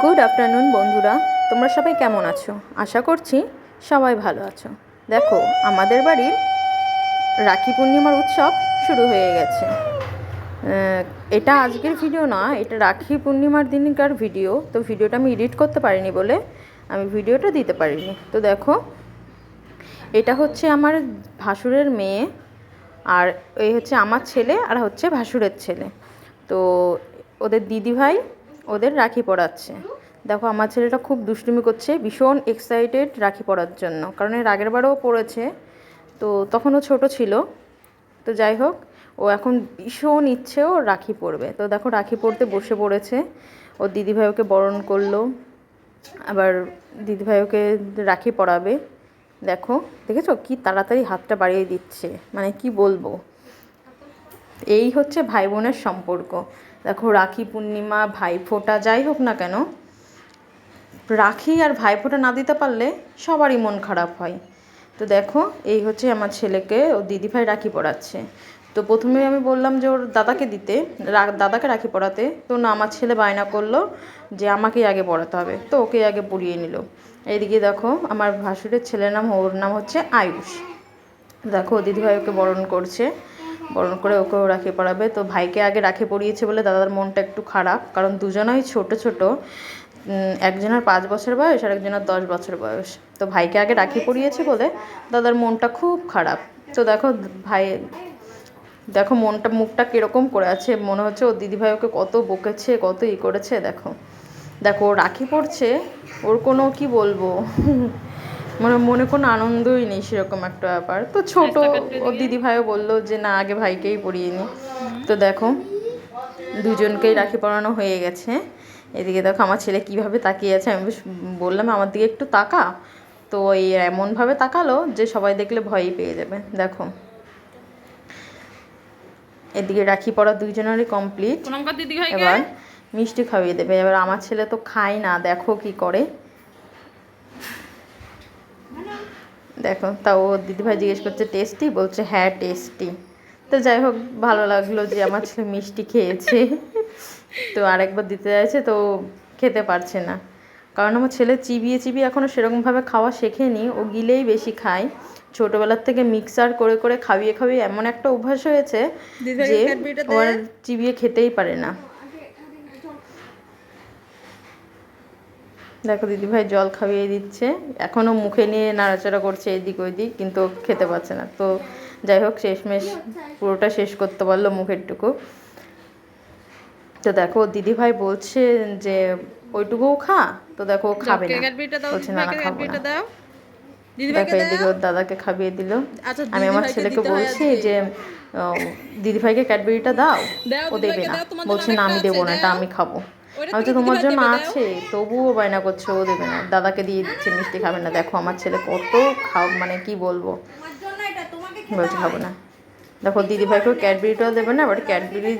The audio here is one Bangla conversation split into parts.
গুড আফটারনুন বন্ধুরা। তোমরা সবাই কেমন আছো? আশা করছি সবাই ভালো আছো। দেখো, আমাদের বাড়ির রাখি পূর্ণিমার উৎসব শুরু হয়ে গেছে। এটা আজকের ভিডিও না, এটা রাখি পূর্ণিমার দিনকার ভিডিও তো ভিডিওটা আমি এডিট করতে পারিনি বলে আমি ভিডিওটা দিতে পারিনি। তো দেখো, এটা হচ্ছে আমার ভাসুরের মেয়ে, আর এই হচ্ছে আমার ছেলে, আর হচ্ছে ভাসুরের ছেলে। তো ওদের দিদি ভাই ওদের রাখি পরাচ্ছে। দেখো, আমার ছেলেটা খুব দুষ্টুমি করছে, ভীষণ এক্সাইটেড রাখি পরার জন্য। কারণ এর আগের বারেও পড়েছে তো তখনও ছোটো ছিল। তো যাই হোক, ও এখন ভীষণ ইচ্ছেও রাখি পরবে। তো দেখো, রাখি পরতে বসে পড়েছে। ও দিদিভাই ওকে বরণ করল। আবার দিদিভাই ওকে রাখি পরাবে। দেখো, দেখেছ কি তাড়াতাড়ি হাতটা বাড়িয়ে দিচ্ছে? মানে কি বলব? এই হচ্ছে ভাই বোনের সম্পর্ক। দেখো, রাখি পূর্ণিমা, ভাইফোঁটা, যাই হোক না কেন, রাখি আর ভাইফোঁটা না দিতে পারলে সবারই মন খারাপ হয়। তো দেখো, এই হচ্ছে আমার ছেলেকে, ও দিদিভাই রাখি পড়াচ্ছে। তো প্রথমে আমি বললাম যে, ওর দাদাকে দিতে দাদাকে রাখি পড়াতে। তো না, আমার ছেলে বায়না করল যে, আমাকেই আগে পড়াতে হবে। তো ওকে আগে পরিয়ে নিল। এইদিকে দেখো, আমার ভাসুরের ছেলের নাম, ওর নাম হচ্ছে আয়ুষ। দেখো, দিদিভাই ওকে বরণ করছে। বরণ করে ওকেও রাখি পরাবে তো ভাইকে আগে রাখি পরিয়েছে বলে দাদার মনটা একটু খারাপ। কারণ দুজনেই ছোট ছোট। একজনের পাঁচ বছর বয়স আর একজনের দশ বছর বয়স। তো ভাইকে আগে রাখি পরিয়েছে বলে দাদার মনটা খুব খারাপ। তো দেখো, ভাই, দেখো মনটা, মুখটা কীরকম করে আছে। মনে হচ্ছে ওর দিদিভাই ওকে কত বকেছে, কত ই করেছে, দেখো। দেখো, ও রাখি পড়ছে। ওর কোনো কি বলব? মানে মনে কোনো আনন্দই নেই সেরকম একটা ব্যাপার। তো ছোট ও দিদি ভাইও বলল যে না আগে ভাইকেই পরিয়ে নি। তো দেখো দুজনকেই রাখি পরানো হয়ে গেছে। এদিকে দেখো আমার ছেলে কীভাবে তাকিয়ে আছে আমি বললাম আমার দিকে একটু তাকা। তো এই এমনভাবে তাকালো যে সবাই দেখলে ভয়ই পেয়ে যাবে। দেখো এদিকে রাখি পরা দুইজনেরই কমপ্লিট এবার মিষ্টি খাইয়ে দেবে। এবার আমার ছেলে তো খায় না দেখো কি করে। দেখো তা ও দিদিভাই জিজ্ঞেস করছে টেস্টি বলছে হ্যাঁ টেস্টি তো যাই হোক ভালো লাগল যে আমার ছেলে মিষ্টি খেয়েছে। তো আরেকবার দিতে যাচ্ছে তো খেতে পারছে না। কারণ আমার ছেলে চিবিয়ে চিবিয়ে এখনও সেরকমভাবে খাওয়া শেখেনি। ও গিলেই বেশি খায়। ছোটোবেলার থেকে মিক্সার করে করে খাইয়ে খাইয়ে এমন একটা অভ্যাস হয়েছে যে ক্যাডবেরিটা ও চিবিয়ে খেতেই পারে না। দেখো দিদিভাই জল খাইয়ে দিচ্ছে। এখনও মুখে নিয়ে নাড়াচাড়া করছে এদিক ওইদিক কিন্তু খেতে পারছে না। তো যাই হোক শেষমেশ পুরোটা শেষ করতে পারল মুখেরটুকু। তো দেখো দিদিভাই বলছে যে ওইটুকুও খা তো দেখো খাবে না। বলছে না না খাব না। দেখো এদিকে ওর দাদাকে খাইয়ে দিল। আচ্ছা আমি আমার ছেলেকে বলছি যে দিদিভাইকে ক্যাডবেরিটা দাও ও দেবে না। বলছে না আমি দেবো না এটা আমি খাব। আমি তো তোমার জন্য আছে তবুও বায়না করছে ও দেবে না। দাদাকে দিয়ে দিচ্ছে মিষ্টি খাবে না। দেখো আমার ছেলে কত খাও মানে কি বলব? বলছে খাব না। দেখো দিদিভাইকেও ক্যাডবেরিটাও দেবে না এবার ক্যাডবেরি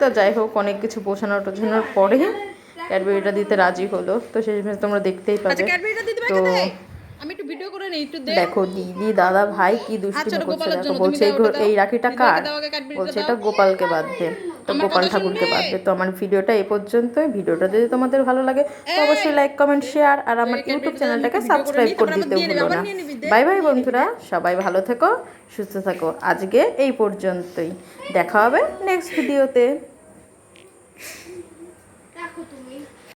তো যাই হোক অনেক কিছু বোঝানো টোঝানোর পরে ক্যাডবেরিটা দিতে রাজি হলো। তো সেই শেষমেশ তোমরা দেখতেই পাবে। আচ্ছা দিদিভাইকে তো আমি একটু ভিডিও করে নেই একটু দেখো দিদি দাদা ভাই কি দুষ্টুমি আচ্ছা, করছে দেখো বলছে এই রাখিটা কার? বলছে এটা গোপালকে বাদ বাঁধবে তো আমার গোপাল ঠাকুরকে। তো আমার ভিডিওটা এ পর্যন্তই। ভিডিওটা যদি তোমাদের ভালো লাগে তো অবশ্যই লাইক কমেন্ট শেয়ার আর আমার ইউটিউব চ্যানেলটাকে সাবস্ক্রাইব করে দিতে ভুলো না। বাই বাই বন্ধুরা। সবাই ভালো থেকো সুস্থ থাকো। আজকে এই পর্যন্তই। দেখা হবে নেক্সট ভিডিওতে